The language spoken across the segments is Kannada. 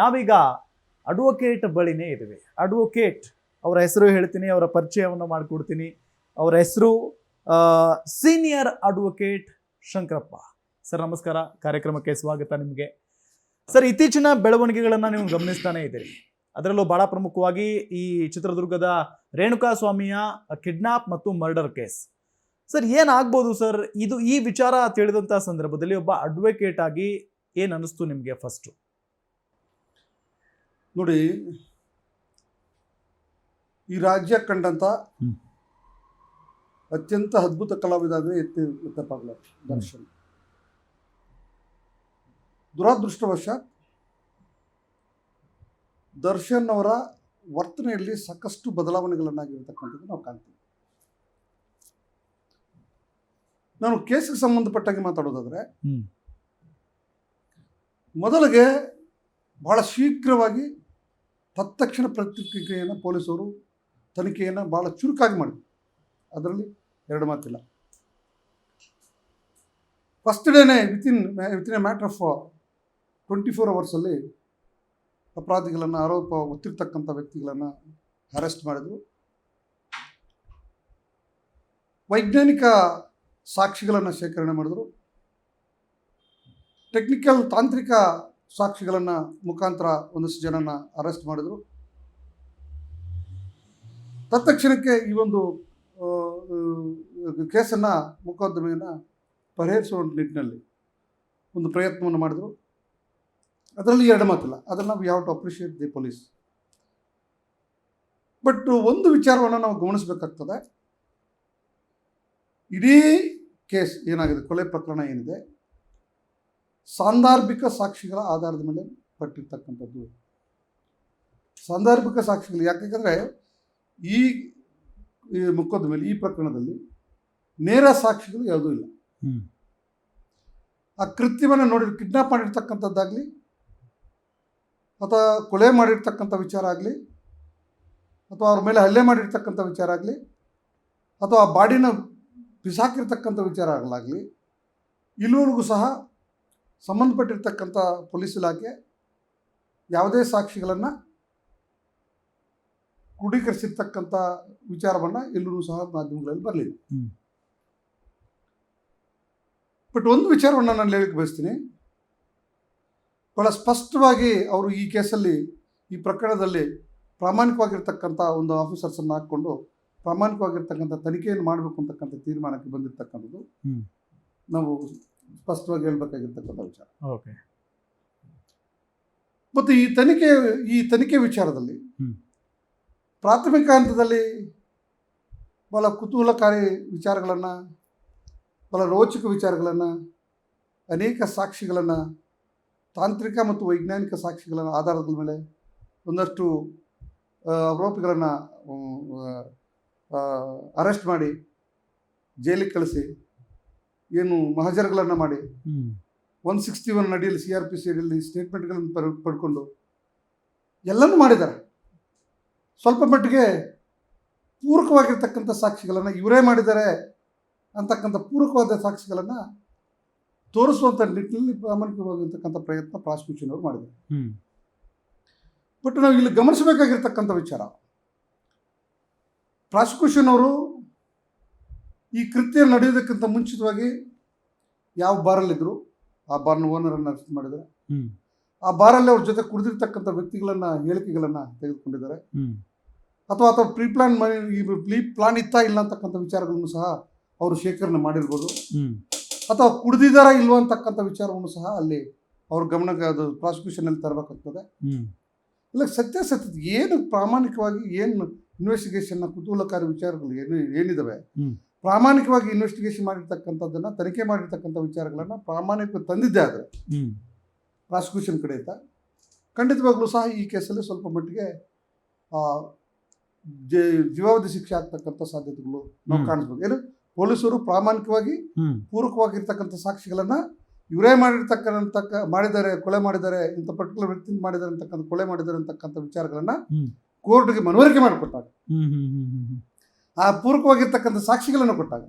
ನಾವೀಗ ಅಡ್ವೊಕೇಟ್ ಬಳಿನೇ ಇದ್ದೀವಿ. ಅಡ್ವೊಕೇಟ್ ಅವರ ಹೆಸರು ಹೇಳ್ತೀನಿ, ಅವರ ಪರಿಚಯವನ್ನು ಮಾಡಿಕೊಡ್ತೀನಿ. ಅವರ ಹೆಸರು ಸೀನಿಯರ್ ಅಡ್ವೊಕೇಟ್ ಶಂಕರಪ್ಪ. ಸರ್, ನಮಸ್ಕಾರ. ಕಾರ್ಯಕ್ರಮಕ್ಕೆ ಸ್ವಾಗತ ನಿಮಗೆ. ಸರ್, ಇತ್ತೀಚಿನ ಬೆಳವಣಿಗೆಗಳನ್ನು ನೀವು ಗಮನಿಸ್ತಾನೇ ಇದ್ದೀರಿ. ಅದರಲ್ಲೂ ಬಹಳ ಪ್ರಮುಖವಾಗಿ ಈ ಚಿತ್ರದುರ್ಗದ ರೇಣುಕಾ ಸ್ವಾಮಿಯ ಕಿಡ್ನಾಪ್ ಮತ್ತು ಮರ್ಡರ್ ಕೇಸ್ ಸರ್ ಏನಾಗ್ಬೋದು ಸರ್? ಇದು ಈ ವಿಚಾರ ತಿಳಿದಂಥ ಸಂದರ್ಭದಲ್ಲಿ ಒಬ್ಬ ಅಡ್ವೊಕೇಟ್ ಆಗಿ ಏನು ಅನ್ನಿಸ್ತು ನಿಮಗೆ ಫಸ್ಟು ನೋಡಿ ಈ ರಾಜ್ಯ ಕಂಡಂಥ ಅತ್ಯಂತ ಅದ್ಭುತ ಕಲಾವಿದ ಅಂದರೆ ಎತ್ತಿ ಎತ್ತಪ್ಪಾಗಲ ದರ್ಶನ್. ದುರಾದೃಷ್ಟವಶಾತ್ ದರ್ಶನ್ ಅವರ ವರ್ತನೆಯಲ್ಲಿ ಸಾಕಷ್ಟು ಬದಲಾವಣೆಗಳನ್ನಾಗಿರ್ತಕ್ಕಂಥದ್ದು ನಾವು ಕಾಣ್ತೀವಿ. ನಾನು ಕೇಸಿಗೆ ಸಂಬಂಧಪಟ್ಟಾಗಿ ಮಾತಾಡೋದಾದ್ರೆ ಮೊದಲಿಗೆ ಬಹಳ ಶೀಘ್ರವಾಗಿ ತತ್ಕ್ಷಣ ಪ್ರತಿಕ್ರಿಯೆಯನ್ನು ಪೊಲೀಸರು ತನಿಖೆಯನ್ನು ಭಾಳ ಚುರುಕಾಗಿ ಮಾಡಿದರು. ಅದರಲ್ಲಿ ಎರಡು ಮಾತಿಲ್ಲ. First ಡೇನೇ within within a matter of twenty four ಅವರ್ಸಲ್ಲಿ ಅಪರಾಧಿಗಳನ್ನು, ಆರೋಪ ಹೊತ್ತಿರ್ತಕ್ಕಂಥ ವ್ಯಕ್ತಿಗಳನ್ನು ಅರೆಸ್ಟ್ ಮಾಡಿದರು. ವೈಜ್ಞಾನಿಕ ಸಾಕ್ಷಿಗಳನ್ನು ಶೇಖರಣೆ ಮಾಡಿದರು. ಟೆಕ್ನಿಕಲ್ ತಾಂತ್ರಿಕ ಸಾಕ್ಷಿಗಳನ್ನು ಮುಖಾಂತರ ಒಂದಷ್ಟು ಜನನ ಅರೆಸ್ಟ್ ಮಾಡಿದರು. ತತ್ಕ್ಷಣಕ್ಕೆ ಈ ಒಂದು ಕೇಸನ್ನು ಮೊಕದ್ದಮೆಯನ್ನು ಪರಿಹರಿಸುವ ನಿಟ್ಟಿನಲ್ಲಿ ಒಂದು ಪ್ರಯತ್ನವನ್ನು ಮಾಡಿದರು. ಅದರಲ್ಲಿ ಎರಡು ಮಾತಿಲ್ಲ, ಅದನ್ನು we have to appreciate the police but ಒಂದು ವಿಚಾರವನ್ನು ನಾವು ಗಮನಿಸಬೇಕಾಗ್ತದೆ. ಇಡೀ ಕೇಸ್ ಏನಾಗಿದೆ, ಕೊಲೆ ಪ್ರಕರಣ ಏನಿದೆ ಸಾಂದರ್ಭಿಕ ಸಾಕ್ಷಿಗಳ ಆಧಾರದ ಮೇಲೆ ಪಟ್ಟಿರ್ತಕ್ಕಂಥದ್ದು ಸಾಂದರ್ಭಿಕ ಸಾಕ್ಷಿಗಳು ಯಾಕಂದರೆ ಈ ಈ ಮೇಲೆ ಈ ಪ್ರಕರಣದಲ್ಲಿ ನೇರ ಸಾಕ್ಷಿಗಳು ಯಾವುದೂ ಇಲ್ಲ. ಆ ಕೃತ್ಯವನ್ನು ನೋಡಿ ಕಿಡ್ನಾಪ್ ಮಾಡಿರ್ತಕ್ಕಂಥದ್ದಾಗಲಿ ಅಥವಾ ಕೊಲೆ ಮಾಡಿರ್ತಕ್ಕಂಥ ವಿಚಾರ ಆಗಲಿ ಅಥವಾ ಅವ್ರ ಮೇಲೆ ಹಲ್ಲೆ ಮಾಡಿರ್ತಕ್ಕಂಥ ವಿಚಾರ ಆಗಲಿ ಅಥವಾ ಆ ಬಾಡಿನ ಬಿಸಾಕಿರ್ತಕ್ಕಂಥ ವಿಚಾರಗಳಾಗಲಿ ಇಲ್ಲಿವರೆಗೂ ಸಹ ಸಂಬಂಧಪಟ್ಟಿರ್ತಕ್ಕಂಥ ಪೊಲೀಸ್ ಇಲಾಖೆ ಯಾವುದೇ ಸಾಕ್ಷಿಗಳನ್ನು ಕ್ರೋಢೀಕರಿಸಿರ್ತಕ್ಕಂಥ ವಿಚಾರವನ್ನು ಎಲ್ಲರೂ ಸಹ ಮಾಧ್ಯಮಗಳಲ್ಲಿ ಬರಲಿಲ್ಲ. ಬಟ್ ಒಂದು ವಿಚಾರವನ್ನು ನಾನು ಹೇಳಕ್ಕೆ ಬಯಸ್ತೀನಿ. ಬಹಳ ಸ್ಪಷ್ಟವಾಗಿ ಅವರು ಈ ಕೇಸಲ್ಲಿ ಈ ಪ್ರಕರಣದಲ್ಲಿ ಪ್ರಾಮಾಣಿಕವಾಗಿರ್ತಕ್ಕಂಥ ಒಂದು ಆಫೀಸರ್ಸನ್ನು ಹಾಕ್ಕೊಂಡು ಪ್ರಾಮಾಣಿಕವಾಗಿರ್ತಕ್ಕಂಥ ತನಿಖೆಯನ್ನು ಮಾಡಬೇಕು ಅಂತಕ್ಕಂಥ ತೀರ್ಮಾನಕ್ಕೆ ಬಂದಿರತಕ್ಕಂಥದ್ದು ನಾವು ಸ್ಪಷ್ಟವಾಗಿ ಹೇಳ್ಬೇಕಾಗಿರ್ತಕ್ಕಂಥ ವಿಚಾರ. ಓಕೆ. ಮತ್ತು ಈ ತನಿಖೆ ಈ ತನಿಖೆ ವಿಚಾರದಲ್ಲಿ ಪ್ರಾಥಮಿಕ ಹಂತದಲ್ಲಿ ಬಹಳ ಕುತೂಹಲಕಾರಿ ವಿಚಾರಗಳನ್ನು ಬಹಳ ರೋಚಕ ವಿಚಾರಗಳನ್ನು ಅನೇಕ ಸಾಕ್ಷಿಗಳನ್ನು ತಾಂತ್ರಿಕ ಮತ್ತು ವೈಜ್ಞಾನಿಕ ಸಾಕ್ಷಿಗಳ ಆಧಾರದ ಮೇಲೆ ಒಂದಷ್ಟು ಆರೋಪಿಗಳನ್ನು ಅರೆಸ್ಟ್ ಮಾಡಿ ಜೈಲಿಗೆ ಕಳಿಸಿ ಏನು ಮಹಜರ್ಗಳನ್ನು ಮಾಡಿ. ಒನ್ ಸಿಕ್ಸ್ಟಿ ಒನ್ ಅಡಿಯಲ್ಲಿ ಸಿ ಆರ್ ಪಿ ಸಿ ಅಡಿಯಲ್ಲಿ ಸ್ಟೇಟ್ಮೆಂಟ್ಗಳನ್ನು ಪಡ್ಕೊಂಡು ಎಲ್ಲನೂ ಮಾಡಿದ್ದಾರೆ. ಸ್ವಲ್ಪ ಮಟ್ಟಿಗೆ ಪೂರಕವಾಗಿರ್ತಕ್ಕಂಥ ಸಾಕ್ಷಿಗಳನ್ನು ಇವರೇ ಮಾಡಿದ್ದಾರೆ ಅಂತಕ್ಕಂಥ ಪೂರಕವಾದ ಸಾಕ್ಷಿಗಳನ್ನು ತೋರಿಸುವಂಥ ನಿಟ್ಟಿನಲ್ಲಿ ಪ್ರಾಮಾಣಿಕವಾಗಿರ್ತಕ್ಕಂಥ ಪ್ರಯತ್ನ ಪ್ರಾಸಿಕ್ಯೂಷನ್ ಅವರು ಮಾಡಿದ್ದಾರೆ ಬಟ್ ನಾವು ಇಲ್ಲಿ ಗಮನಿಸಬೇಕಾಗಿರ್ತಕ್ಕಂಥ ವಿಚಾರ. ಪ್ರಾಸಿಕ್ಯೂಷನ್ ಅವರು ಈ ಕೃತ್ಯ ನಡೆಯೋದಕ್ಕಿಂತ ಮುಂಚಿತವಾಗಿ ಯಾವ ಬಾರಲ್ಲಿದ್ದರು ಆ ಬಾರ್ನ ಓನರನ್ನು ಅರೆಸ್ಟ್ ಮಾಡಿದ್ದಾರೆ ಆ ಬಾರಲ್ಲಿ ಅವ್ರ ಜೊತೆ ಕುಡಿದಿರ್ತಕ್ಕಂಥ ವ್ಯಕ್ತಿಗಳನ್ನ ಹೇಳಿಕೆಗಳನ್ನು ತೆಗೆದುಕೊಂಡಿದ್ದಾರೆ. ಅಥವಾ ಅಥವಾ ಪ್ರೀ ಪ್ಲಾನ್ ಪ್ರೀ ಪ್ಲಾನ್ ಇತ್ತಾ ಇಲ್ಲ ಅಂತಕ್ಕಂಥ ವಿಚಾರಗಳನ್ನು ಸಹ ಅವರು ಶೇಖರಣೆ ಮಾಡಿರ್ಬೋದು. ಅಥವಾ ಕುಡ್ದಿದ್ದಾರಾ ಇಲ್ವ ಅಂತಕ್ಕಂಥ ವಿಚಾರವನ್ನು ಸಹ ಅಲ್ಲಿ ಅವ್ರ ಗಮನಕ್ಕೆ ಅದು ಪ್ರಾಸಿಕ್ಯೂಷನಲ್ಲಿ ತರಬೇಕಾಗ್ತದೆ. ಇಲ್ಲ ಸತ್ಯ ಏನು ಪ್ರಾಮಾಣಿಕವಾಗಿ ಏನು ಇನ್ವೆಸ್ಟಿಗೇಷನ್ನ ಕುತೂಹಲಕಾರಿ ವಿಚಾರಗಳು ಏನು ಏನಿದಾವೆ? ಹ್ಮ್. ಪ್ರಾಮಾಣಿಕವಾಗಿ ಇನ್ವೆಸ್ಟಿಗೇಷನ್ ಮಾಡಿರ್ತಕ್ಕಂಥದ್ದನ್ನು ತನಿಖೆ ಮಾಡಿರ್ತಕ್ಕಂಥ ವಿಚಾರಗಳನ್ನು ಪ್ರಾಮಾಣಿಕ ತಂದಿದ್ದೆ ಆದರೆ. ಪ್ರಾಸಿಕ್ಯೂಷನ್ ಕಡೆಯಿಂದ ಖಂಡಿತವಾಗ್ಲೂ ಸಹ ಈ ಕೇಸಲ್ಲಿ ಸ್ವಲ್ಪ ಮಟ್ಟಿಗೆ ಆ, ಜೆ- ಜೀವಾವಧಿ ಶಿಕ್ಷೆ ಆಗ್ತಕ್ಕಂಥ ಸಾಧ್ಯತೆಗಳು ನಾವು. ಕಾಣಿಸ್ಬೋದು. ಏನು? ಪೊಲೀಸರು ಪ್ರಾಮಾಣಿಕವಾಗಿ ಪೂರಕವಾಗಿರ್ತಕ್ಕಂಥ ಸಾಕ್ಷಿಗಳನ್ನು ಇವರೇ ಮಾಡಿರ್ತಕ್ಕಂಥ ಮಾಡಿದ್ದಾರೆ ಕೊಲೆ ಮಾಡಿದ್ದಾರೆ ಇಂಥ ಪರ್ಟಿಕ್ಯುಲರ್ ವ್ಯಕ್ತಿ ಮಾಡಿದ್ದಾರೆ ಅಂತಕ್ಕಂಥ ಕೊಲೆ ಮಾಡಿದ್ದಾರೆ ಅಂತಕ್ಕಂಥ ವಿಚಾರಗಳನ್ನು. ಕೋರ್ಟ್ಗೆ ಮನವರಿಕೆ ಮಾಡಿಕೊಟ್ಟಾಗ ಆ ಪೂರಕವಾಗಿರ್ತಕ್ಕಂಥ ಸಾಕ್ಷಿಗಳನ್ನು ಕೊಟ್ಟಾಗ.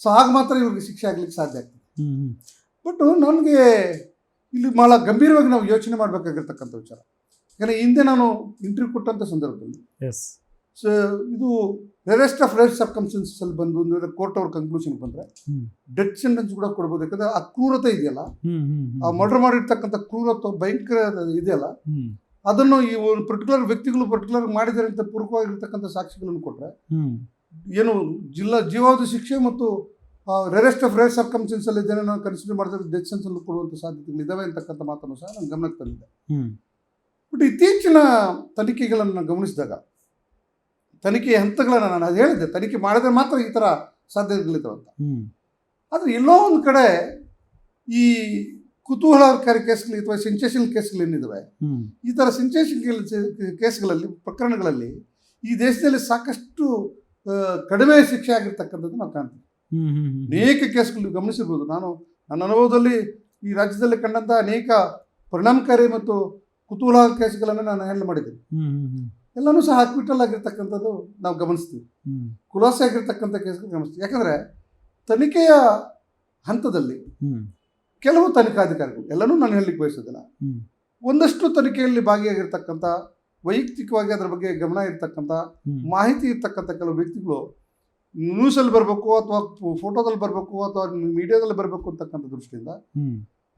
ಸೊ ಆಗ ಮಾತ್ರ ಇವ್ರಿಗೆ ಶಿಕ್ಷೆ ಆಗ್ಲಿಕ್ಕೆ ಸಾಧ್ಯ ಆಗ್ತದೆ. ಬಟ್ ನನಗೆ ಇಲ್ಲಿ ಭಾಳ ಗಂಭೀರವಾಗಿ ನಾವು ಯೋಚನೆ ಮಾಡಬೇಕಾಗಿರ್ತಕ್ಕಂಥ ವಿಚಾರ. ಯಾಕಂದರೆ ಹಿಂದೆ ನಾನು ಇಂಟರ್ವ್ಯೂ ಕೊಟ್ಟಂಥ ಸಂದರ್ಭದಲ್ಲಿ ಎಸ್ ಸೊ ಇದು ರೆಸ್ಟ್ ಆಫ್ ರೇಟ್ ಸರ್ಕಮ್ಸ್ಟೆನ್ಸಸ್ ಅಲ್ಲಿ ಬಂದು ಒಂದು ಕೋರ್ಟ್ ಅವ್ರ ಕನ್ಕ್ಲೂಷನ್ ಬಂದರೆ. ಡೆತ್ ಸೆಂಟೆನ್ಸ್ ಕೂಡ ಕೊಡ್ಬೋದು. ಯಾಕಂದ್ರೆ ಆ ಕ್ರೂರತೆ ಇದೆಯಲ್ಲ ಆ ಮರ್ಡರ್ ಮಾಡಿರ್ತಕ್ಕಂಥ ಕ್ರೂರತ್ವ ಭಯಂಕರ ಇದೆಯಲ್ಲ ಅದನ್ನು ಈ ಒಂದು ಪರ್ಟಿಕ್ಯುಲರ್ ವ್ಯಕ್ತಿಗಳು ಪರ್ಟಿಕ್ಯುಲರ್ ಮಾಡಿದ್ದಾರೆ ಅಂತ ಪೂರ್ವಕವಾಗಿರ್ತಕ್ಕಂಥ ಸಾಕ್ಷಿಗಳನ್ನು ಕೊಟ್ಟರೆ ಏನು ಜಿಲ್ಲಾ ಜೀವಾವಧಿ ಶಿಕ್ಷೆ ಮತ್ತು ರೆರೆಸ್ಟ್ ಆಫ್ ರೇರ್ ಸರ್ಕಮ್ಸೆನ್ಸ್ ಅಲ್ಲಿ ಇದನ್ನು ನಾವು ಕನ್ಸಿಡರ್ ಮಾಡಿದ್ರೆ ಡೆತ್ ಸೆನ್ಸಲ್ಲಿ ಕೊಡುವಂಥ ಸಾಧ್ಯತೆಗಳು ಇದಾವೆ ಅಂತಕ್ಕಂಥ ಮಾತನ್ನು ಸಹ ನಾನು ಗಮನಕ್ಕೆ ತಂದಿದ್ದೆ. ಬಟ್ ಇತ್ತೀಚಿನ ತನಿಖೆಗಳನ್ನು ನಾನು ಗಮನಿಸಿದಾಗ ತನಿಖೆಯ ಹಂತಗಳನ್ನು ನಾನು ಅದು ಹೇಳಿದ್ದೆ ತನಿಖೆ ಮಾಡಿದ್ರೆ ಮಾತ್ರ ಈ ಥರ ಸಾಧ್ಯತೆಗಳಿದ್ದಾವೆ ಅಂತ ಆದರೆ ಎಲ್ಲೋ ಒಂದು ಕಡೆ ಈ ಕುತೂಹಲಕಾರಿ ಕೇಸ್ಗಳು ಅಥವಾ ಸೆನ್ಸೇಷನ್ ಕೇಸ್ಗಳೇನಿದ್ದಾವೆ ಈ ಥರ ಸೆನ್ಸೇಷನ್ ಕೇಸ್ಗಳಲ್ಲಿ ಪ್ರಕರಣಗಳಲ್ಲಿ ಈ ದೇಶದಲ್ಲಿ ಸಾಕಷ್ಟು ಕಡಿಮೆ ಶಿಕ್ಷೆ ಆಗಿರ್ತಕ್ಕಂಥದ್ದು ನಾವು ಕಾಣ್ತೀವಿ. ಅನೇಕ ಕೇಸ್ಗಳು ಗಮನಿಸಿರ್ಬೋದು ನಾನು ನನ್ನ ಅನುಭವದಲ್ಲಿ ಈ ರಾಜ್ಯದಲ್ಲಿ ಕಂಡಂಥ ಅನೇಕ ಪರಿಣಾಮಕಾರಿ ಮತ್ತು ಕುತೂಹಲ ಕೇಸ್ಗಳನ್ನು ನಾನು ಹ್ಯಾಂಡಲ್ ಮಾಡಿದ್ದೀನಿ. ಎಲ್ಲನೂ ಸಹ ಹಾಸ್ಪಿಟಲ್ ಆಗಿರ್ತಕ್ಕಂಥದ್ದು ನಾವು ಗಮನಿಸ್ತೀವಿ. ಖುಲಾಸೆ ಆಗಿರ್ತಕ್ಕಂಥ ಕೇಸ್ಗಳು ಗಮನಿಸ್ತೀವಿ. ಯಾಕಂದರೆ ತನಿಖೆಯ ಹಂತದಲ್ಲಿ ಕೆಲವು ತನಿಖಾಧಿಕಾರಿಗಳು ಎಲ್ಲನೂ ನಾನು ಹೇಳಲಿಕ್ಕೆ ಬಯಸೋದಿಲ್ಲ ಒಂದಷ್ಟು ತನಿಖೆಯಲ್ಲಿ ಭಾಗಿಯಾಗಿರ್ತಕ್ಕಂಥ ವೈಯಕ್ತಿಕವಾಗಿ ಅದರ ಬಗ್ಗೆ ಗಮನ ಇರ್ತಕ್ಕಂಥ ಮಾಹಿತಿ ಇರ್ತಕ್ಕಂಥ ಕೆಲವು ವ್ಯಕ್ತಿಗಳು ನ್ಯೂಸಲ್ಲಿ ಬರಬೇಕು ಅಥವಾ ಫೋಟೋದಲ್ಲಿ ಬರಬೇಕು ಅಥವಾ ಮೀಡಿಯಾದಲ್ಲಿ ಬರಬೇಕು ಅಂತಕ್ಕಂಥ ದೃಷ್ಟಿಯಿಂದ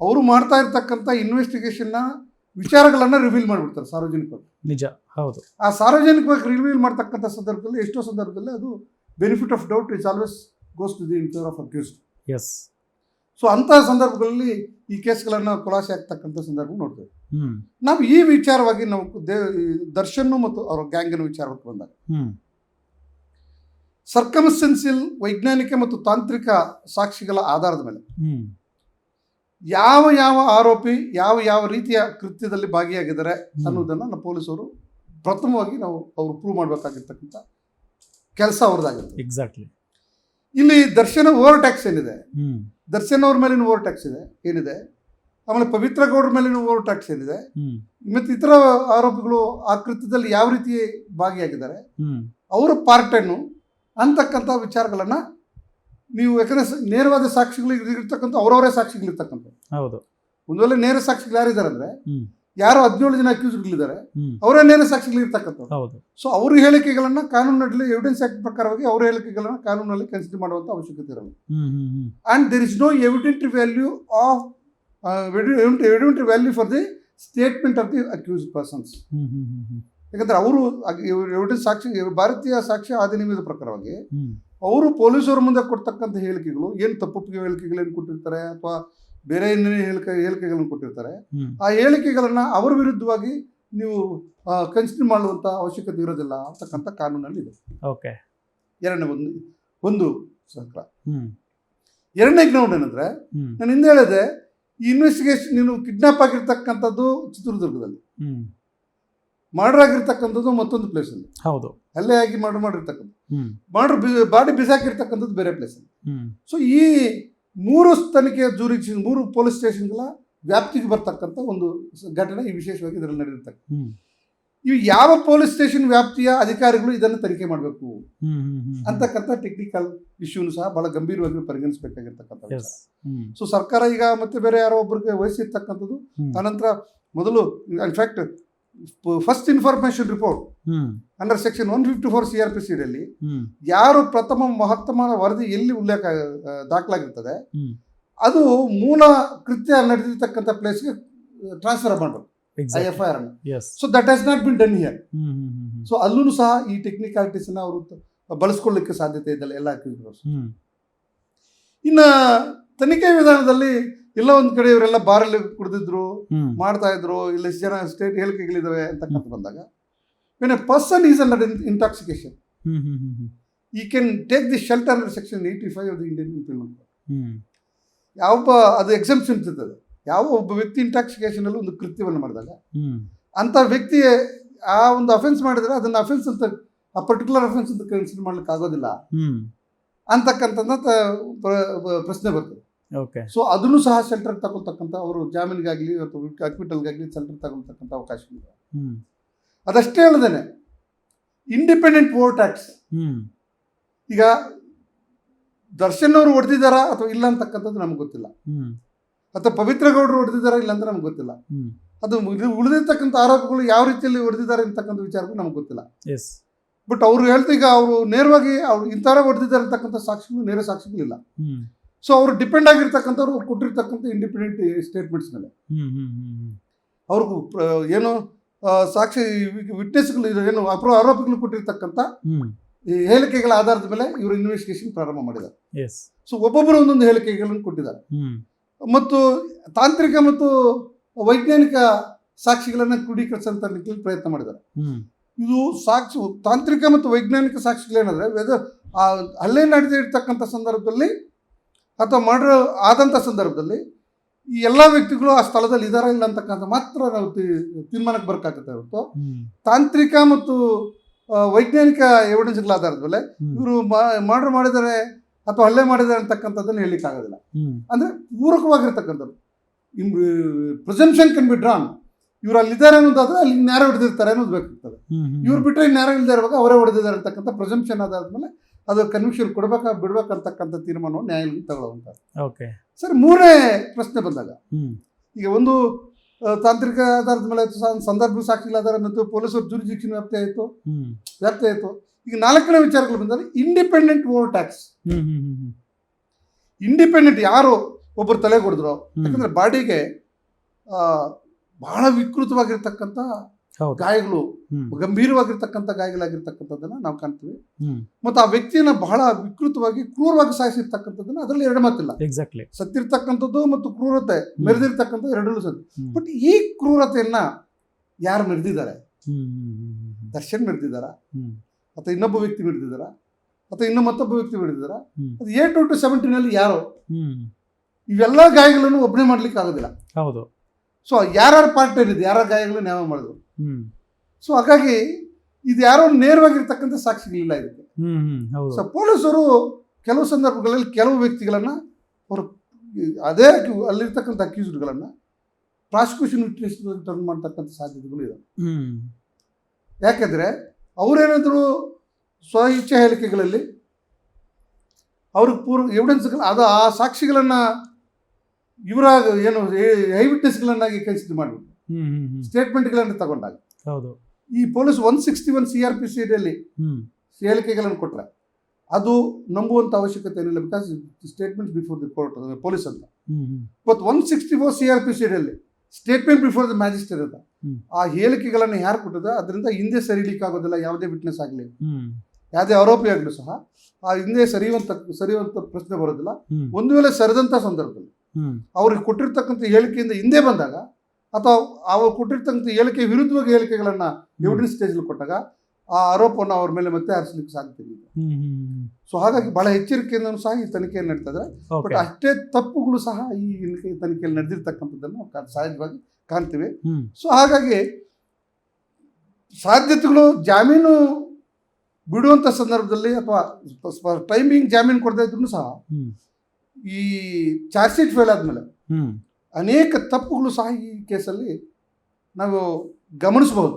ಅವರು ಮಾಡ್ತಾ ಇರ್ತಕ್ಕಂಥ ಇನ್ವೆಸ್ಟಿಗೇಷನ್ನ ವಿಚಾರಗಳನ್ನು ರಿವೀಲ್ ಮಾಡಿಬಿಡ್ತಾರೆ ಸಾರ್ವಜನಿಕವಾಗಿ ನಿಜ ಹೌದು. ಆ ಸಾರ್ವಜನಿಕವಾಗಿ ರಿವೀಲ್ ಮಾಡ್ತಕ್ಕಂಥ ಸಂದರ್ಭದಲ್ಲಿ ಎಷ್ಟೋ ಸಂದರ್ಭದಲ್ಲಿ ಅದು benefit of doubt is always goes to the in favour of accused as so ಅಂತಹ ಸಂದರ್ಭಗಳಲ್ಲಿ ಈ ಕೇಸ್ಗಳನ್ನು ಖುಲಾಸೆ ಆಗ್ತಕ್ಕಂಥ ಸಂದರ್ಭ ನೋಡ್ತೇವೆ. ನಾವು ಈ ವಿಚಾರವಾಗಿ ನಾವು ದೇ ದರ್ಶನ್ ಮತ್ತು ಅವರ ಗ್ಯಾಂಗಿನ ವಿಚಾರಕ್ಕೆ ಬಂದಾಗ ಸರ್ಕಮಸ್ಟೆನ್ಸಿಲ್ ಸರ್ಕಮ್ಸ್ಟೆನ್ಸಿಯಲ್ ವೈಜ್ಞಾನಿಕ ಮತ್ತು ತಾಂತ್ರಿಕ ಸಾಕ್ಷಿಗಳ ಆಧಾರದ ಮೇಲೆ ಯಾವ ಯಾವ ಆರೋಪಿ ಯಾವ ಯಾವ ರೀತಿಯ ಕೃತ್ಯದಲ್ಲಿ ಭಾಗಿಯಾಗಿದ್ದಾರೆ ಅನ್ನೋದನ್ನ ನಾವು ಪೊಲೀಸರು ಪ್ರಥಮವಾಗಿ ನಾವು ಅವರು ಪ್ರೂವ್ ಮಾಡಬೇಕಾಗಿರ್ತಕ್ಕಂಥ ಕೆಲಸ ಅವ್ರದ್ದಾಗಿರ್ತದೆ. ಎಕ್ಸಾಕ್ಟ್ಲಿ ಇಲ್ಲಿ ದರ್ಶನ ಓವರ್ ಟ್ಯಾಕ್ಸ್ ಏನಿದೆ? ದರ್ಶನ ಅವ್ರ ಮೇಲಿನ ಓವರ್ ಟ್ಯಾಕ್ಸ್ ಇದೆ ಏನಿದೆ? ಆಮೇಲೆ ಪವಿತ್ರ ಗೌಡ್ರ ಮೇಲಿನ ಓವರ್ ಟ್ಯಾಕ್ಸ್ ಏನಿದೆ? ಮತ್ತೆ ಇತರ ಆರೋಪಿಗಳು ಆ ಕೃತ್ಯದಲ್ಲಿ ಯಾವ ರೀತಿ ಭಾಗಿಯಾಗಿದ್ದಾರೆ? ಅವರ ಪಾರ್ಟನ್ನು ಅಂತಕ್ಕಂಥ ವಿಚಾರಗಳನ್ನ ನೀವು ಯಾಕಂದರೆ ನೇರವಾದ ಸಾಕ್ಷಿಗಳು ಇರ್ತಕ್ಕಂಥ ಅವರವರೇ ಸಾಕ್ಷಿಗಳಿರ್ತಕ್ಕಂಥ ಹೌದು. ಒಂದು ವೇಳೆ ನೇರ ಸಾಕ್ಷಿಗಳು ಯಾರಿದ್ದಾರೆ ಅಂದರೆ. ಯಾರು ಹದಿನೇಳು ಜನ ಅಕ್ಯೂಸ್ಗಳಿದ್ದಾರೆ ಹ್ಮ್. ಅವರೇ ನೇರ ಹೌದು. ಸೊ ಅವ್ರ ಹೇಳಿಕೆಗಳನ್ನ ಕಾನೂನಿನಲ್ಲಿ ಎವಿಡೆನ್ಸ್ ಆಕ್ಟ್ ಪ್ರಕಾರವಾಗಿ ಅವರ ಹೇಳಿಕೆಗಳನ್ನ ಕಾನೂನಲ್ಲಿ ಕನ್ಸಿಡರ್ ಮಾಡುವಂತ ಅವಶ್ಯಕತೆ ಇರಲ್ಲ. And there is no evidentiary value of evidentiary value for the statement of the accused persons ಯಾಕಂದ್ರೆ ಅವರು ಎವಿಡೆನ್ಸ್ ಸಾಕ್ಷಿ ಭಾರತೀಯ ಸಾಕ್ಷಿ ಅಧಿನಿಯಮದ ಪ್ರಕಾರವಾಗಿ ಅವರು ಪೊಲೀಸರ ಮುಂದೆ ಕೊಡ್ತಕ್ಕಂಥ ಹೇಳಿಕೆಗಳು ಏನು ತಪ್ಪೊಪ್ಪಿಗೆ ಏನು ಕೊಟ್ಟಿರ್ತಾರೆ ಅಥವಾ ಬೇರೆ ಏನೇನು ಹೇಳಿಕೆ ಹೇಳಿಕೆಗಳನ್ನು ಕೊಟ್ಟಿರ್ತಾರೆ. ಆ ಹೇಳಿಕೆಗಳನ್ನು ಅವರ ವಿರುದ್ಧವಾಗಿ ನೀವು ಕನ್ಸಿಡರ್ ಮಾಡುವಂಥ ಅವಶ್ಯಕತೆ ಇರೋದಿಲ್ಲ ಅಂತಕ್ಕಂಥ ಕಾನೂನಲ್ಲಿ ಇದೆ. ಓಕೆ ಎರಡನೇ ಒಂದು ಒಂದು ಸಂಕ್ರ ಎರಡನೇ ಗ್ರೌಂಡ್ ಏನಂದ್ರೆ ನಾನು ಹಿಂದೆ ಹೇಳಿದೆ ಈ ಇನ್ವೆಸ್ಟಿಗೇಷನ್ ನೀನು ಕಿಡ್ನಾಪ್ ಆಗಿರ್ತಕ್ಕಂಥದ್ದು ಚಿತ್ರದುರ್ಗದಲ್ಲಿ. ಮರ್ಡರ್ ಆಗಿರ್ತಕ್ಕಂಥದ್ದು ಮತ್ತೊಂದು ಪ್ಲೇಸಲ್ಲಿ ಹೌದು. ಅಲ್ಲೇ ಆಗಿ ಮರ್ಡರ್ ಮಾಡಿರ್ತಕ್ಕಂಥದ್ದು. ಮರ್ಡರ್ ಬಾಡಿ ಬಿಸಾಕಿರ್ತಕ್ಕಂಥದ್ದು ಬೇರೆ ಪ್ಲೇಸಲ್ಲಿ ಹ್ಮ್. ಸೊ ಈ ಮೂರು ತನಿಖೆ ಜೂರಿಕ್ಷನ್ ಮೂರು ಪೊಲೀಸ್ ಸ್ಟೇಷನ್ಗಳ ವ್ಯಾಪ್ತಿಗೆ ಬರ್ತಕ್ಕಂಥ ಒಂದು ಘಟನೆ ಈ ವಿಶೇಷವಾಗಿ ಇದರಲ್ಲಿ ನಡೆದಿರ್ತಕ್ಕ ಇವು ಯಾವ ಪೊಲೀಸ್ ಸ್ಟೇಷನ್ ವ್ಯಾಪ್ತಿಯ ಅಧಿಕಾರಿಗಳು ಇದನ್ನು ತನಿಖೆ ಮಾಡಬೇಕು ಅಂತಕ್ಕಂಥ ಟೆಕ್ನಿಕಲ್ ಇಶ್ಯೂನು ಸಹ ಬಹಳ ಗಂಭೀರವಾಗಿ ಪರಿಗಣಿಸಬೇಕಾಗಿರ್ತಕ್ಕಂಥ. ಸೊ ಸರ್ಕಾರ ಈಗ ಮತ್ತೆ ಬೇರೆ ಯಾರೋ ಒಬ್ಬರಿಗೆ ವಹಿಸಿರ್ತಕ್ಕಂಥದ್ದು ಅನಂತರ ಆನಂತರ ಮೊದಲು in fact first information report under section one fifty four C R P ಸಿಡಲ್ಲಿ ಯಾರು ಪ್ರಥಮ ಮಹತ್ತಮ ವರದಿ ಎಲ್ಲಿ ಉಲ್ಲೇಖ ದಾಖಲಾಗಿರ್ತದೆ ಅದು ಮೂಲ ಕೃತ್ಯ ನಡೆದಿರ್ತಕ್ಕಂಥ ಪ್ಲೇಸ್ಗೆ ಟ್ರಾನ್ಸ್ಫರ್ ಮಾಡಬೇಕು I F I R as so that has not been done here so ಅಲ್ಲೂ ಸಹ ಈ ಟೆಕ್ನಿಕಾಲಿಟೀಸ್ನ ಅವರು ಬಳಸ್ಕೊಳ್ಳಿಕ್ಕೆ ಸಾಧ್ಯತೆ ಇದೆಲ್ಲ ಎಲ್ಲ ಹ್ಮ್. ಇನ್ನು ತನಿಖೆ ವಿಧಾನದಲ್ಲಿ ಎಲ್ಲ ಒಂದು ಕಡೆ ಇವರೆಲ್ಲ ಬಾರಲ್ಲಿ ಕುಡಿದಿದ್ರು ಮಾಡ್ತಾ ಇದ್ರು ಇಲ್ಲ ಜನ ಸ್ಟೇಟ್ ಹೇಳಿಕೆಗಳಿದಾವೆ ಅಂತಕ್ಕಂಥ ಬಂದಾಗ when a person is under intoxication, he can take the shelter under section eighty five of the Indian penal hmm ಯಾವೊಬ್ಬ ಅದು ಎಕ್ಸೆಂಪ್ಷನ್ ಇರ್ತದೆ. ಯಾವ ಒಬ್ಬ ವ್ಯಕ್ತಿ ಇಂಟಾಕ್ಸಿಕೇಷನಲ್ಲಿ ಒಂದು ಕೃತ್ಯವನ್ನು ಮಾಡಿದಾಗ ಅಂತ ವ್ಯಕ್ತಿ ಆ ಒಂದು ಅಫೆನ್ಸ್ ಮಾಡಿದರೆ ಅದನ್ನು ಅಫೆನ್ಸ್ ಅಂತ ಆ ಪರ್ಟಿಕ್ಯುಲರ್ ಅಫೆನ್ಸ್ ಅಂತ ಕನ್ಸಿಡರ್ ಮಾಡ್ಲಿಕ್ಕೆ ಆಗೋದಿಲ್ಲ. ಪ್ರ- ಪ್ರಶ್ನೆ ಬರ್ತದೆ. ಓಕೆ ಸೊ ಅದನ್ನು ಸಹ ಸೆಲ್ಟರ್ ತಗೊಳ್ತಕ್ಕಂಥ ಅವರು ಜಾಮೀನಿಗಾಗಲಿ ಅಥವಾ ಹಾಸ್ಪಿಟಲ್ಗಾಗಲಿ ಸೆಲ್ಟರ್ ತಗೊಳ್ತಕ್ಕಂಥ ಅವಕಾಶಗಳಿದೆ ಅದಷ್ಟೇ ಅಲ್ಲದೇನೆ ಇಂಡಿಪೆಂಡೆಂಟ್ ಪೋರ್ ಟ್ಯಾಕ್ಸ್ ಈಗ ದರ್ಶನ್ ಅವರು ಹೊಡೆದಿದ್ದಾರಾ ಅಥವಾ ಇಲ್ಲ ಅಂತಕ್ಕಂಥದ್ದು ನಮ್ಗೆ ಗೊತ್ತಿಲ್ಲ. ಅಥವಾ ಪವಿತ್ರ ಗೌಡರು ಹೊಡೆದಿದ್ದಾರಾ ಇಲ್ಲ ಅಂತ ನಮ್ಗೆ ಗೊತ್ತಿಲ್ಲ. ಅದು ಉಳಿ- ಉಳಿದಿರ್ತಕ್ಕಂಥ ಆರೋಪಗಳು ಯಾವ ರೀತಿಯಲ್ಲಿ ಹೊಡೆದಿದ್ದಾರೆ ಅಂತಕ್ಕಂಥ ವಿಚಾರಗಳು ನಮ್ಗೆ ಗೊತ್ತಿಲ್ಲ. ಎಸ್ ಬಟ್ ಅವರು ಹೇಳ್ತಾ ಈಗ ಅವರು ನೇರವಾಗಿ ಅವ್ರು ಇಂಥವರೇ ಹೊಡೆದಿದ್ದಾರೆ ಅಂತಕ್ಕಂಥ ಸಾಕ್ಷಿಗಳು ನೇರ ಸಾಕ್ಷಿಗಳು ಇಲ್ಲ. ಸೊ ಅವರು ಡಿಪೆಂಡ್ ಆಗಿರ್ತಕ್ಕಂಥವ್ರು ಅವ್ರು ಕೊಟ್ಟಿರ್ತಕ್ಕಂಥ ಇಂಡಿಪೆಂಡೆಂಟ್ ಸ್ಟೇಟ್ಮೆಂಟ್ಸ್ ಮೇಲೆ. ಅವ್ರಿಗೂ ಏನು ಸಾಕ್ಷಿ ವಿಟ್ನೆಸ್ಗಳು ಏನು ಅಪರ ಆರೋಪಿಗಳು ಕೊಟ್ಟಿರ್ತಕ್ಕಂಥ ಈ ಹೇಳಿಕೆಗಳ ಆಧಾರದ ಮೇಲೆ ಇವರು ಇನ್ವೆಸ್ಟಿಗೇಷನ್ ಪ್ರಾರಂಭ ಮಾಡಿದ್ದಾರೆ. ಸೊ ಒಬ್ಬೊಬ್ಬರು ಒಂದೊಂದು ಹೇಳಿಕೆಗಳನ್ನು ಕೊಟ್ಟಿದ್ದಾರೆ. ಮತ್ತು ತಾಂತ್ರಿಕ ಮತ್ತು ವೈಜ್ಞಾನಿಕ ಸಾಕ್ಷಿಗಳನ್ನ ಕ್ರೋಢೀಕರಿಸಂತ ನಿಟ್ಟಿನಲ್ಲಿ ಪ್ರಯತ್ನ ಮಾಡಿದ್ದಾರೆ. ಇದು ಸಾಕ್ಷಿ ತಾಂತ್ರಿಕ ಮತ್ತು ವೈಜ್ಞಾನಿಕ ಸಾಕ್ಷಿಗಳೇನಂದ್ರೆ ವೆದ ಆ ಹಲ್ಲೆ ನಡೆದಿರ್ತಕ್ಕಂಥ ಸಂದರ್ಭದಲ್ಲಿ ಅಥವಾ ಮರ್ಡರ್ ಆದಂಥ ಸಂದರ್ಭದಲ್ಲಿ ಈ ಎಲ್ಲ ವ್ಯಕ್ತಿಗಳು ಆ ಸ್ಥಳದಲ್ಲಿ ಇದಾರ ಇಲ್ಲ ಅಂತಕ್ಕಂಥ ಮಾತ್ರ ನಾವು ತೀರ್ಮಾನಕ್ಕೆ ಬರ್ಕಾಗತ್ತೆ ಹೊರತು. ತಾಂತ್ರಿಕ ಮತ್ತು ವೈಜ್ಞಾನಿಕ ಎವಿಡೆನ್ಸ್ಗಳ ಆಧಾರದ ಮೇಲೆ ಇವರು ಮರ್ಡರ್ ಮಾಡಿದರೆ ಅಥವಾ ಹಲ್ಲೆ ಮಾಡಿದ್ದಾರೆ ಅಂತಕ್ಕಂಥದ್ದನ್ನು ಹೇಳಲಿಕ್ಕಾಗೋದಿಲ್ಲ ಆಗೋದಿಲ್ಲ. ಅಂದರೆ ಪೂರಕವಾಗಿರ್ತಕ್ಕಂಥದ್ದು. Um presumption can be drawn ಇವ್ರು ಅಲ್ಲಿದ್ದಾರೆ ಅನ್ನೋದಾದ್ರೆ ಅಲ್ಲಿ ನ್ಯಾರ ಹೊಡೆದಿರ್ತಾರೆ ಅನ್ನೋದು ಬೇಕಾಗ್ತದೆ. ಇವ್ರು ಬಿಟ್ಟರೆ ನ್ಯಾರ ಇಲ್ಲದೆ ಇರುವಾಗ ಅವರೇ ಹೊಡೆದಿದ್ದಾರೆ ಅಂತಕ್ಕಂಥ ಪ್ರೆಸೆಂಪ್ಷನ್ ಆದಾದ್ಮೇಲೆ ಅದು ಕನ್ವಿಷನ್ ಕೊಡ್ಬೇಕಾ ಬಿಡ್ಬೇಕಂತಕ್ಕಂಥ ತೀರ್ಮಾನವನ್ನು ನ್ಯಾಯಾಲಯ ತಗೊಳ್ಳುವಂಥದ್ದು ಓಕೆ ಸರ್ ಮೂರನೇ ಪ್ರಶ್ನೆ ಬಂದಾಗ ಈಗ ಒಂದು ತಾಂತ್ರಿಕ ಆಧಾರದ ಮೇಲೆ ಆಯ್ತು ಸಂದರ್ಭ ಸಾಕ್ಷಿಗಳ ಆಧಾರ ಮತ್ತು ಪೊಲೀಸರು ಜುರಿಜಿಕ್ಷನ್ ವ್ಯಾಪ್ತಿ ಆಯಿತು ವ್ಯಾಪ್ತಿ ಆಯಿತು. ಈಗ ನಾಲ್ಕನೇ ವಿಚಾರಗಳು ಬಂದಾಗ ಇಂಡಿಪೆಂಡೆಂಟ್ ಓವರ್ ಟ್ಯಾಕ್ಸ್ ಇಂಡಿಪೆಂಡೆಂಟ್ ಯಾರು ಒಬ್ಬರು ತಲೆ ಕೊಡಿದ್ರು. ಯಾಕಂದರೆ ಬಾಡಿಗೆ ಬಹಳ ವಿಕೃತವಾಗಿರ್ತಕ್ಕಂಥ ಗಾಯಗಳು ಗಂಭೀರವಾಗಿರ್ತಕ್ಕಂಥ ಗಾಯಗಳಾಗಿರ್ತಕ್ಕಂಥದ್ದನ್ನ ನಾವು ಕಾಣ್ತೀವಿ. ಮತ್ತೆ ಆ ವ್ಯಕ್ತಿಯನ್ನ ಬಹಳ ವಿಕೃತವಾಗಿ ಕ್ರೂರವಾಗಿ ಸಾಯಿಸಿರ್ತಕ್ಕಂಥದ್ದನ್ನ ಅದರಲ್ಲಿ ಎರಡು ಮಾತಿಲ್ಲ ಎಕ್ಸಾಕ್ಟ್ಲಿ ಸತ್ತಿರ್ತಕ್ಕಂಥದ್ದು ಮತ್ತು ಕ್ರೂರತೆ ಮೆರೆದಿರ್ತಕ್ಕಂಥದ್ದು ಎರಡೂ ಸತ್ತು ಹ್ಮ್. ಬಟ್ ಈ ಕ್ರೂರತೆಯನ್ನ ಯಾರು ಮೆರೆದಿದ್ದಾರೆ? ದರ್ಶನ್ ಮೆರೆದಿದ್ದಾರಾ? ಅಥವಾ ಇನ್ನೊಬ್ಬ ವ್ಯಕ್ತಿ ಮೆರೆದಿದ್ದಾರ? ಅಥವಾ ಇನ್ನ ಮತ್ತೊಬ್ಬ ವ್ಯಕ್ತಿ ಮೆರೆದಿದ್ದಾರ. ಅದು ಏಟ್ ಟು ಟು ಸೆವೆಂಟೀನಲ್ಲಿ ಯಾರು? ಇವೆಲ್ಲ ಗಾಯಗಳನ್ನು ಒಬ್ಬನೇ ಮಾಡ್ಲಿಕ್ಕೆ ಆಗೋದಿಲ್ಲ. ಹೌದು. ಸೊ ಯಾರ್ಯಾರ ಪಾರ್ಟ್ ಏನಿದೆ ಯಾರ ಗಾಯಗಳನ್ನ ಯಾವ ಮಾಡಿದ್ರು? ಸೊ ಹಾಗಾಗಿ ಇದು ಯಾರೋ ನೇರವಾಗಿರ್ತಕ್ಕಂಥ ಸಾಕ್ಷಿಗಳಿಲ್ಲ ಇದಕ್ಕೆ. ಸೊ ಪೊಲೀಸರು ಕೆಲವು ಸಂದರ್ಭಗಳಲ್ಲಿ ಕೆಲವು ವ್ಯಕ್ತಿಗಳನ್ನು ಅವರು ಅದೇ ಅಲ್ಲಿರ್ತಕ್ಕಂಥ ಅಕ್ಯೂಸ್ಡ್ಗಳನ್ನು ಪ್ರಾಸಿಕ್ಯೂಷನ್ ವಿಟ್ನೆಸ್ ಟರ್ನ್ ಮಾಡ್ತಕ್ಕಂಥ ಸಾಧ್ಯತೆಗಳು ಇದೆ ಹ್ಮ್. ಯಾಕೆಂದರೆ ಅವರೇನಾದರೂ ಸ್ವ ಇಚ್ಛೆ ಹೇಳಿಕೆಗಳಲ್ಲಿ ಅವ್ರಿಗೆ ಪೂರ್ವ ಎವಿಡೆನ್ಸ್ಗಳು ಅದು ಆ ಸಾಕ್ಷಿಗಳನ್ನು ಇವರಾಗ ಏನು ಐ ವಿಟ್ನೆಸ್ಗಳನ್ನಾಗಿ ಕನ್ಸಿಡರ್ ಹ್ಮ್ ಸ್ಟೇಟ್ಮೆಂಟ್ಗಳನ್ನು ತಗೊಂಡಾಗ. ಹೌದು. ಈ police one sixty one C R P C ಡಿಯಲ್ಲಿ ಹೇಳಿಕೆಗಳನ್ನು ಕೊಟ್ಟರೆ ಅದು ನಂಬುವಂತ ಅವಶ್ಯಕತೆ ಏನಿಲ್ಲ because statement before the court police ಅಂತ. But one sixty four C R P C ಡಿಯಲ್ಲಿ statement before the magistrate ಅಂತ. ಆ ಹೇಳಿಕೆಗಳನ್ನು ಯಾರು ಕೊಟ್ಟದ ಅದರಿಂದ ಹಿಂದೆ ಸರಿಲಿಕ್ಕೆ ಆಗೋದಿಲ್ಲ ಯಾವುದೇ ವಿಟ್ನೆಸ್ ಆಗಲಿ. ಯಾವುದೇ ಆರೋಪಿ ಆಗಲಿ ಸಹ ಆ ಹಿಂದೆ ಸರಿಯುವಂತ ಸರಿಯುವಂತ ಪ್ರಶ್ನೆ ಬರೋದಿಲ್ಲ. ಒಂದು ವೇಳೆ ಸರಿದಂಥ ಸಂದರ್ಭದಲ್ಲಿ ಅವ್ರಿಗೆ ಕೊಟ್ಟಿರ್ತಕ್ಕಂಥ ಹೇಳಿಕೆಯಿಂದ ಹಿಂದೆ ಬಂದಾಗ ಅಥವಾ ಅವರು ಕೊಟ್ಟಿರ್ತಕ್ಕಂಥ ಹೇಳಿಕೆ ವಿರುದ್ಧವಾಗಿ ಹೇಳಿಕೆಗಳನ್ನು ಎವಿಡೆನ್ಸ್ ಸ್ಟೇಜಲ್ಲಿ ಕೊಟ್ಟಾಗ ಆ ಆರೋಪವನ್ನು ಅವ್ರ ಮೇಲೆ ಮತ್ತೆ ಹರಿಸಲಿಕ್ಕೆ ಸಾಧ್ಯತೆ ಇದೆ. ಸೊ ಹಾಗಾಗಿ ಬಹಳ ಎಚ್ಚರಿಕೆಯಿಂದ ಸಹ ಈ ತನಿಖೆಯನ್ನು ನಡೀತಾ ಇದ್ದಾರೆ ಬಟ್ ಅಷ್ಟೇ ತಪ್ಪುಗಳು ಸಹ ಈ ತನಿಖೆಯಲ್ಲಿ ನಡೆದಿರ್ತಕ್ಕಂಥದ್ದನ್ನು ಸಹಜವಾಗಿ ಕಾಣ್ತೀವಿ. ಸೊ ಹಾಗಾಗಿ ಸಾಧ್ಯತೆಗಳು ಜಾಮೀನು ಬಿಡುವಂಥ ಸಂದರ್ಭದಲ್ಲಿ ಅಥವಾ ಟೈಮಿಂಗ್ ಜಾಮೀನು ಕೊಡದೇ ಇದ್ರು ಸಹ ಈ ಚಾರ್ಜ್ ಶೀಟ್ ಫೇಲ್ ಆದಮೇಲೆ ಅನೇಕ ತಪ್ಪುಗಳು ಸಹ ಈ ಕೇಸಲ್ಲಿ ನಾವು ಗಮನಿಸಬಹುದು